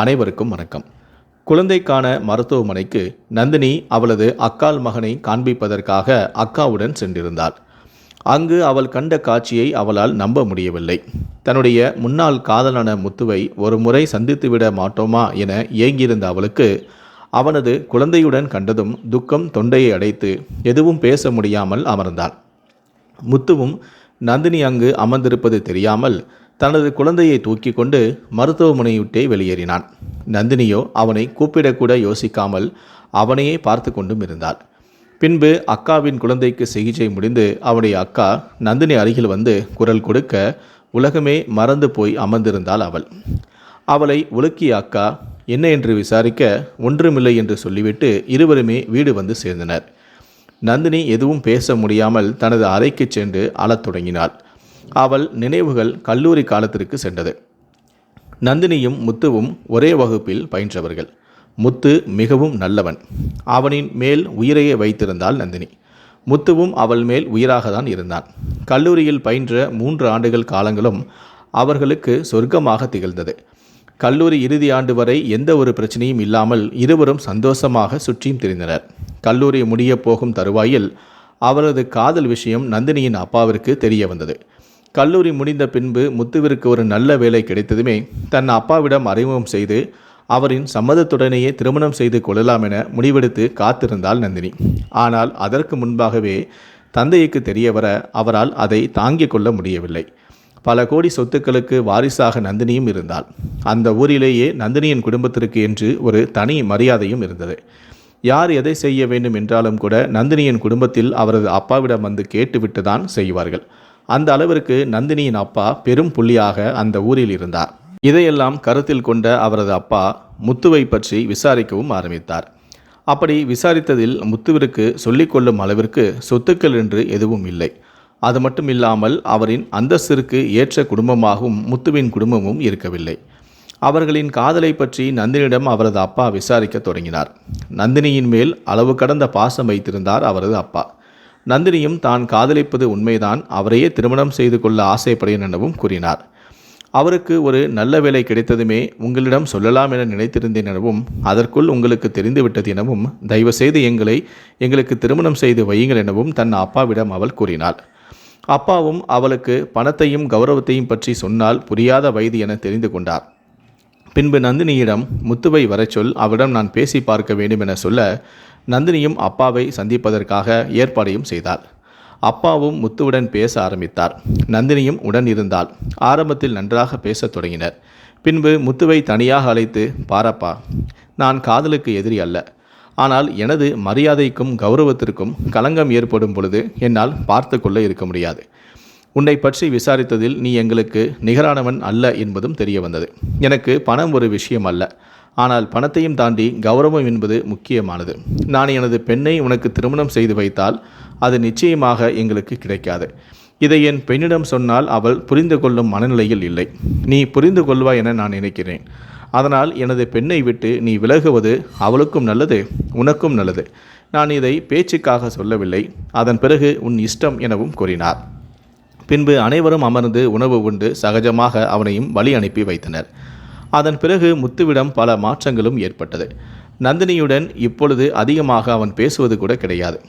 அனைவருக்கும் வணக்கம். குழந்தைக்கான மருத்துவமனைக்கு நந்தினி அவளது அக்கால் மகனை காண்பிப்பதற்காக அக்காவுடன் சென்றிருந்தாள். அங்கு அவள் கண்ட காட்சியை அவளால் நம்ப முடியவில்லை. தன்னுடைய முன்னாள் காதலான முத்துவை ஒரு முறை சந்தித்துவிட மாட்டோமா என ஏங்கியிருந்த அவளுக்கு அவனது குழந்தையுடன் கண்டதும் துக்கம் தொண்டையை அடைத்து எதுவும் பேச முடியாமல் அமர்ந்தாள். முத்துவும் நந்தினி அங்கு அமர்ந்திருப்பது தெரியாமல் தனது குழந்தையை தூக்கி கொண்டு மருத்துவமனையுட்டே வெளியேறினான். நந்தினியோ அவனை கூப்பிடக்கூட யோசிக்காமல் அவனையே பார்த்து கொண்டும் இருந்தாள். பின்பு அக்காவின் குழந்தைக்கு சிகிச்சை முடிந்து அவனுடைய அக்கா நந்தினி அருகில் வந்து குரல் கொடுக்க உலகமே மறந்து போய் அமர்ந்திருந்தாள் அவள். அவளை உலுக்கிய அக்கா என்ன என்று விசாரிக்க ஒன்றுமில்லை என்று சொல்லிவிட்டு இருவருமே வீடு வந்து சேர்ந்தனர். நந்தினி எதுவும் பேச முடியாமல் தனது அறைக்கு சென்று அழத் தொடங்கினாள். அவள் நினைவுகள் கல்லூரி காலத்திற்கு சென்றது. நந்தினியும் முத்துவும் ஒரே வகுப்பில் பயின்றவர்கள். முத்து மிகவும் நல்லவன். அவனின் மேல் உயிரையே வைத்திருந்தாள் நந்தினி. முத்துவும் அவள் மேல் உயிராக தான் இருந்தான். கல்லூரியில் பயின்ற மூன்று ஆண்டுகள் காலங்களும் அவர்களுக்கு சொர்க்கமாக திகழ்ந்தது. கல்லூரி இறுதி ஆண்டு வரை எந்த ஒரு பிரச்சனையும் இல்லாமல் இருவரும் சந்தோஷமாக சுற்றியும் திரிந்தனர். கல்லூரி முடிய போகும் தருவாயில் அவரது காதல் விஷயம் நந்தினியின் அப்பாவிற்கு தெரிய வந்தது. கல்லூரி முடிந்த பின்பு முத்துவிற்கு ஒரு நல்ல வேலை கிடைத்ததுமே தன் அப்பாவிடம் அறிமுகம் செய்து அவரின் சம்மதத்துடனேயே திருமணம் செய்து கொள்ளலாம் என முடிவெடுத்து காத்திருந்தாள் நந்தினி. ஆனால் அதற்கு முன்பாகவே தந்தைக்கு தெரிய வர அவரால் அதை தாங்கிக் கொள்ள முடியவில்லை. பல கோடி சொத்துக்களுக்கு வாரிசாக நந்தினியும் இருந்தாள். அந்த ஊரிலேயே நந்தினியின் குடும்பத்திற்கு என்று ஒரு தனி மரியாதையும் இருந்தது. யார் எதை செய்ய வேண்டும் என்றாலும் கூட நந்தினியின் குடும்பத்தில் அவரது அப்பாவிடம் வந்து கேட்டுவிட்டு தான் செய்வார்கள். அந்த அளவிற்கு நந்தினியின் அப்பா பெரும் புள்ளியாக அந்த ஊரில் இருந்தார். இதையெல்லாம் கருத்தில் கொண்ட அவரது அப்பா முத்துவை பற்றி விசாரிக்கவும் ஆரம்பித்தார். அப்படி விசாரித்ததில் முத்துவிற்கு சொல்லிக்கொள்ளும் அளவிற்கு சொத்துக்கள் என்று எதுவும் இல்லை. அது மட்டும் இல்லாமல் அவரின் அந்தஸ்திற்கு ஏற்ற குடும்பமாகவும் முத்துவின் குடும்பமும் இருக்கவில்லை. அவர்களின் காதலை பற்றி நந்தினியிடம் அவரது அப்பா விசாரிக்க தொடங்கினார். நந்தினியின் மேல் அளவு கடந்த பாசம் வைத்திருந்தார் அவரது அப்பா. நந்தினியும் தான் காதலிப்பது உண்மைதான். அவரையே திருமணம் செய்து கொள்ள ஆசைப்படுகிறேன் எனவும் கூறினார். அவருக்கு ஒரு நல்ல வேலை கிடைத்ததுமே உங்களிடம் சொல்லலாம் என நினைத்திருந்தேன் எனவும் அதற்குள் உங்களுக்கு தெரிந்துவிட்டது எனவும் தயவுசெய்து எங்களை எங்களுக்கு திருமணம் செய்து வையுங்கள் எனவும் தன் அப்பாவிடம் அவள் கூறினாள். அப்பாவும் அவளுக்கு பணத்தையும் கௌரவத்தையும் பற்றி சொன்னால் புரியாத வயது என தெரிந்து கொண்டார். பின்பு நந்தினியிடம் முத்துவை வரச் சொல் அவரிடம் நான் பேசி பார்க்க வேண்டும் என சொல்ல நந்தினியும் அப்பாவை சந்திப்பதற்காக ஏற்பாடையும் செய்தார் அப்பாவும் முத்துவுடன் பேச ஆரம்பித்தார். நந்தினியும் உடன் இருந்தால் ஆரம்பத்தில் நன்றாக பேசத் தொடங்கினர். பின்பு முத்துவை தனியாக அழைத்து பாரப்பா நான் காதலுக்கு எதிரி அல்ல. ஆனால் எனது மரியாதைக்கும் கௌரவத்திற்கும் களங்கம் ஏற்படும் பொழுது என்னால் பார்த்து கொள்ள இருக்க முடியாது. உன்னை பற்றி விசாரித்ததில் நீ எங்களுக்கு நிகரானவன் அல்ல என்பதும் தெரிய வந்தது. எனக்கு பணம் ஒரு விஷயம் அல்ல. ஆனால் பணத்தையும் தாண்டி கௌரவம் என்பது முக்கியமானது. நான் எனது பெண்ணை உனக்கு திருமணம் செய்து வைத்தால் அது நிச்சயமாக எங்களுக்கு கிடைக்காது. இதை என் பெண்ணிடம் சொன்னால் அவள் புரிந்து கொள்ளும் மனநிலையில் இல்லை. நீ புரிந்து கொள்வாய் என நான் நினைக்கிறேன். அதனால் எனது பெண்ணை விட்டு நீ விலகுவது அவளுக்கும் நல்லது உனக்கும் நல்லது. நான் இதை பேச்சுக்காக சொல்லவில்லை. அதன் பிறகு உன் இஷ்டம் எனவும் கூறினார். பின்பு அனைவரும் அமர்ந்து உணவு உண்டு சகஜமாக அவனையும் வழி அனுப்பி வைத்தனர். அதன் பிறகு முத்துவிடம் பல மாற்றங்களும் ஏற்பட்டது. நந்தினியுடன் இப்பொழுது அதிகமாக அவன் பேசுவது கூட கிடையாது.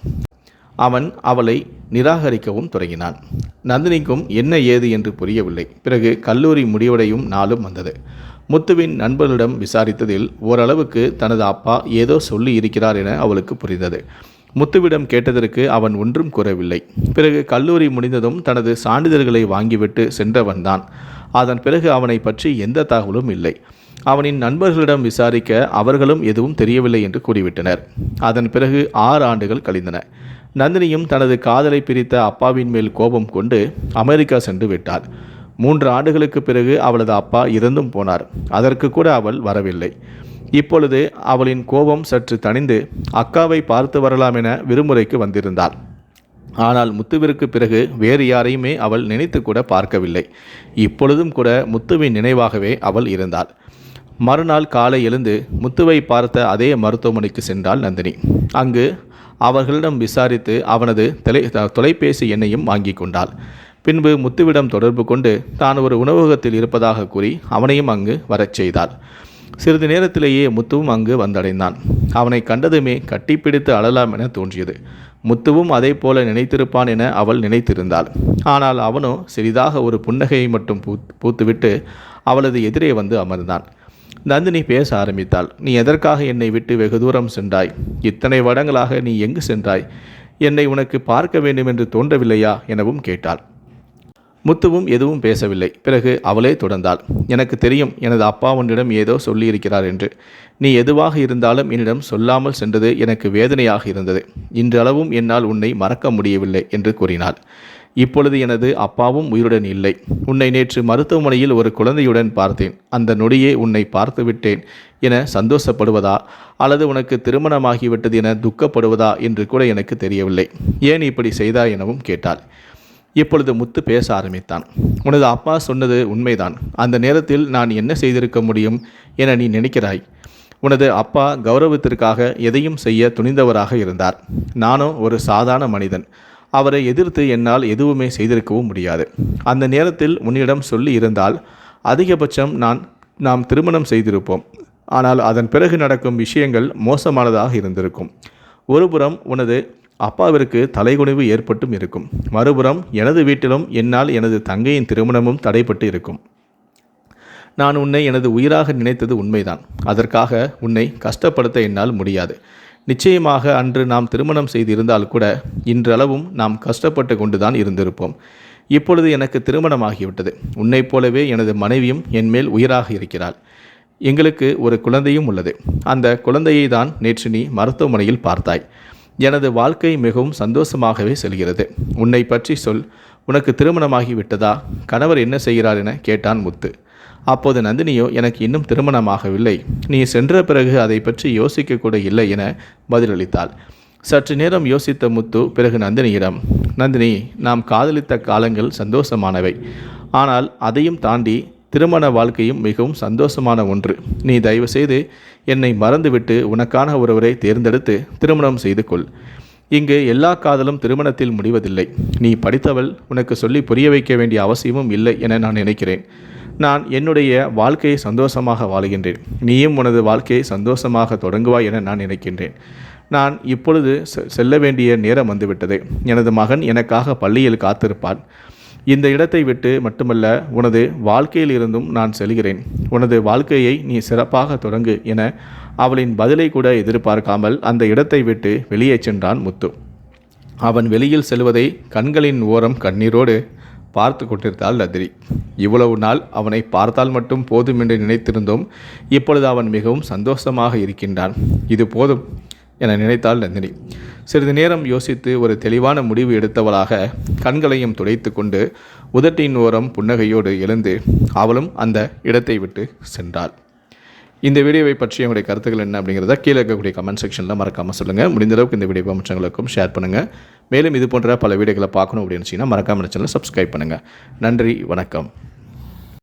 அவன் அவளை நிராகரிக்கவும் தொடங்கினான். நந்தினிக்கும் என்ன ஏது என்று புரியவில்லை. பிறகு கல்லூரி முடிவடையும் நாளும் வந்தது. முத்துவின் நண்பர்களிடம் விசாரித்ததில் ஓரளவுக்கு தனது அப்பா ஏதோ சொல்லி இருக்கிறார் என அவளுக்கு புரிந்தது. முத்துவிடம் கேட்டதற்கு அவன் ஒன்றும் கூறவில்லை. பிறகு கல்லூரி முடிந்ததும் தனது சான்றிதழ்களை வாங்கிவிட்டு சென்றவன்தான் அதன் பிறகு அவனை பற்றி எந்த தகவலும் இல்லை. அவனின் நண்பர்களிடம் விசாரிக்க அவர்களும் எதுவும் தெரியவில்லை என்று கூறிவிட்டனர். அதன் பிறகு ஆறு ஆண்டுகள் கழிந்தன. நந்தினியும் தனது காதலை பிரித்த அப்பாவின் மேல் கோபம் கொண்டு அமெரிக்கா சென்று விட்டார் மூன்று ஆண்டுகளுக்கு பிறகு அவளது அப்பா இறந்தும் போனார். அதற்கு கூட அவள் வரவில்லை. இப்பொழுது அவளின் கோபம் சற்று தணிந்து அக்காவை பார்த்து வரலாம் என விடுமுறைக்கு வந்திருந்தாள். ஆனால் முத்துவிற்கு பிறகு வேறு யாரையுமே அவள் நினைத்து கூட பார்க்கவில்லை. இப்பொழுதும் கூட முத்துவின் நினைவாகவே அவள் இருந்தாள். மறுநாள் காலை எழுந்து முத்துவை பார்த்த அதே மருத்துவமனைக்கு சென்றாள் நந்தினி. அங்கு அவர்களிடம் விசாரித்து அவனது தொலை தொலைபேசி எண்ணையும் வாங்கி கொண்டாள். பின்பு முத்துவிடம் தொடர்பு கொண்டு தான் ஒரு உணவகத்தில் இருப்பதாக கூறி அவனையும் அங்கு வரச் செய்தாள். சிறிது நேரத்திலேயே முத்துவும் அங்கு வந்தடைந்தான். அவனை கண்டதுமே கட்டிப்பிடித்து அழலாம் என தோன்றியது. முத்துவும் அதே போல நினைத்திருப்பான் என அவள் நினைத்திருந்தாள். ஆனால் அவனோ சிறிதாக ஒரு புன்னகையை மட்டும் பூ பூத்துவிட்டு அவளது எதிரே வந்து அமர்ந்தான். நந்தினி பேச ஆரம்பித்தாள். நீ எதற்காக என்னை விட்டு வெகு தூரம் சென்றாய்? இத்தனை வருடங்களாக நீ எங்கு சென்றாய்? என்னை உனக்கு பார்க்க வேண்டும் என்று தோன்றவில்லையா? எனவும் கேட்டாள். முத்துவும் எதுவும் பேசவில்லை. பிறகு அவளே தொடர்ந்தாள். எனக்கு தெரியும் எனது அப்பா உன்னிடம் ஏதோ சொல்லியிருக்கிறார் என்று. நீ எதுவாக இருந்தாலும் என்னிடம் சொல்லாமல் சென்றது எனக்கு வேதனையாக இருந்தது. இன்றளவும் என்னால் உன்னை மறக்க முடியவில்லை என்று கூறினாள். இப்பொழுது எனது அப்பாவும் உயிருடன் இல்லை. உன்னை நேற்று மருத்துவமனையில் ஒரு குழந்தையுடன் பார்த்தேன். அந்த நொடியே உன்னை பார்த்து விட்டேன் என சந்தோஷப்படுவதா? அல்லது உனக்கு திருமணமாகிவிட்டது என துக்கப்படுவதா? என்று கூட எனக்கு தெரியவில்லை. ஏன் இப்படி செய்தா எனவும் கேட்டாள். இப்பொழுது முத்து பேச ஆரம்பித்தான். உனது அப்பா சொன்னது உண்மைதான். அந்த நேரத்தில் நான் என்ன செய்திருக்க முடியும் என நீ நினைக்கிறாய். உனது அப்பா கௌரவத்திற்காக எதையும் செய்ய துணிந்தவராக இருந்தார். நானும் ஒரு சாதாரண மனிதன். அவரை எதிர்த்து என்னால் எதுவுமே செய்திருக்கவும் முடியாது. அந்த நேரத்தில் உன்னிடம் சொல்லி இருந்தால் அதிகபட்சம் நான் நாம் திருமணம் செய்திருப்போம். ஆனால் அதன் பிறகு நடக்கும் விஷயங்கள் மோசமானதாக இருந்திருக்கும். ஒருபுறம் உனது அப்பாவிற்கு தலைகுனிவு ஏற்பட்டும் இருக்கும். மறுபுறம் எனது வீட்டிலும் என்னால் எனது தங்கையின் திருமணமும் தடைப்பட்டு இருக்கும். நான் உன்னை எனது உயிராக நினைத்தது உண்மைதான். அதற்காக உன்னை கஷ்டப்படுத்த என்னால் முடியாது. நிச்சயமாக அன்று நாம் திருமணம் செய்திருந்தால் கூட இன்றளவும் நாம் கஷ்டப்பட்டு கொண்டுதான் இருந்திருப்போம். இப்பொழுது எனக்கு திருமணமாகிவிட்டது. உன்னைப் போலவே எனது மனைவியும் என் மேல் உயிராக இருக்கிறாள். எங்களுக்கு ஒரு குழந்தையும் உள்ளது. அந்த குழந்தையை தான் நேற்று நீ மருத்துவமனையில் பார்த்தாய். எனது வாழ்க்கை மிகவும் சந்தோஷமாகவே செல்கிறது. உன்னை பற்றி சொல். உனக்கு திருமணமாகி விட்டதா கணவர் என்ன செய்கிறார் என கேட்டான் முத்து. அப்போது நந்தினியோ எனக்கு இன்னும் திருமணமாகவில்லை. நீ சென்ற பிறகு அதை பற்றி யோசிக்க கூட இல்லை என பதிலளித்தாள். சற்று நேரம் யோசித்த முத்து பிறகு நந்தினியிடம் நந்தினி நாம் காதலித்த காலங்கள் சந்தோஷமானவை. ஆனால் அதையும் தாண்டி திருமண வாழ்க்கையும் மிகவும் சந்தோஷமான ஒன்று. நீ தயவுசெய்து என்னை மறந்துவிட்டு உனக்கான ஒருவரை தேர்ந்தெடுத்து திருமணம் செய்து கொள். இங்கு எல்லா காதலும் திருமணத்தில் முடிவதில்லை. நீ படித்தவள் உனக்கு சொல்லி புரிய வைக்க வேண்டிய அவசியமும் இல்லை என நான் நினைக்கிறேன். நான் என்னுடைய வாழ்க்கையை சந்தோஷமாக வாழ்கின்றேன். நீயும் உனது வாழ்க்கையை சந்தோஷமாக தொடங்குவாய் என நான் நினைக்கின்றேன். நான் இப்பொழுது செல்ல வேண்டிய நேரம் வந்துவிட்டது. எனது மகன் எனக்காக பள்ளியில் காத்திருப்பான். இந்த இடத்தை விட்டு மட்டுமல்ல உனது வாழ்க்கையில் இருந்தும் நான் செல்கிறேன். உனது வாழ்க்கையை நீ சிறப்பாக தொடங்கு என அவளின் பதிலை கூட எதிர்பார்க்காமல் அந்த இடத்தை விட்டு வெளியே சென்றான் முத்து. அவன் வெளியில் செல்வதை கண்களின் ஓரம் கண்ணீரோடு பார்த்து கொண்டிருந்தாள் நந்திரி இவ்வளவு நாள் அவனை பார்த்தால் மட்டும் போதும் என்று நினைத்திருந்தோம். இப்பொழுது அவன் மிகவும் சந்தோஷமாக இருக்கின்றான். இது போதும் என நினைத்தாள் நந்தினி சிறிது நேரம் யோசித்து ஒரு தெளிவான முடிவு எடுத்தவளாக கண்களையும் துடைத்து கொண்டு உதட்டின் ஓரம் புன்னகையோடு எழுந்து அவளும் அந்த இடத்தை விட்டு சென்றாள். இந்த வீடியோவை பற்றி உங்களுடைய கருத்துக்கள் என்ன அப்படிங்கிறத கீழே இருக்கக்கூடிய கமெண்ட் செக்ஷனில் மறக்காமல் சொல்லுங்கள் முடிந்தளவுக்கு இந்த வீடியோ மற்றவங்களுக்கும் ஷேர் பண்ணுங்கள் மேலும் இது போன்ற பல வீடியோக்களை பார்க்கணும் அப்படின்னு வச்சிங்கன்னா மறக்காமல் சேனலை சப்ஸ்கிரைப் பண்ணுங்கள் நன்றி வணக்கம்.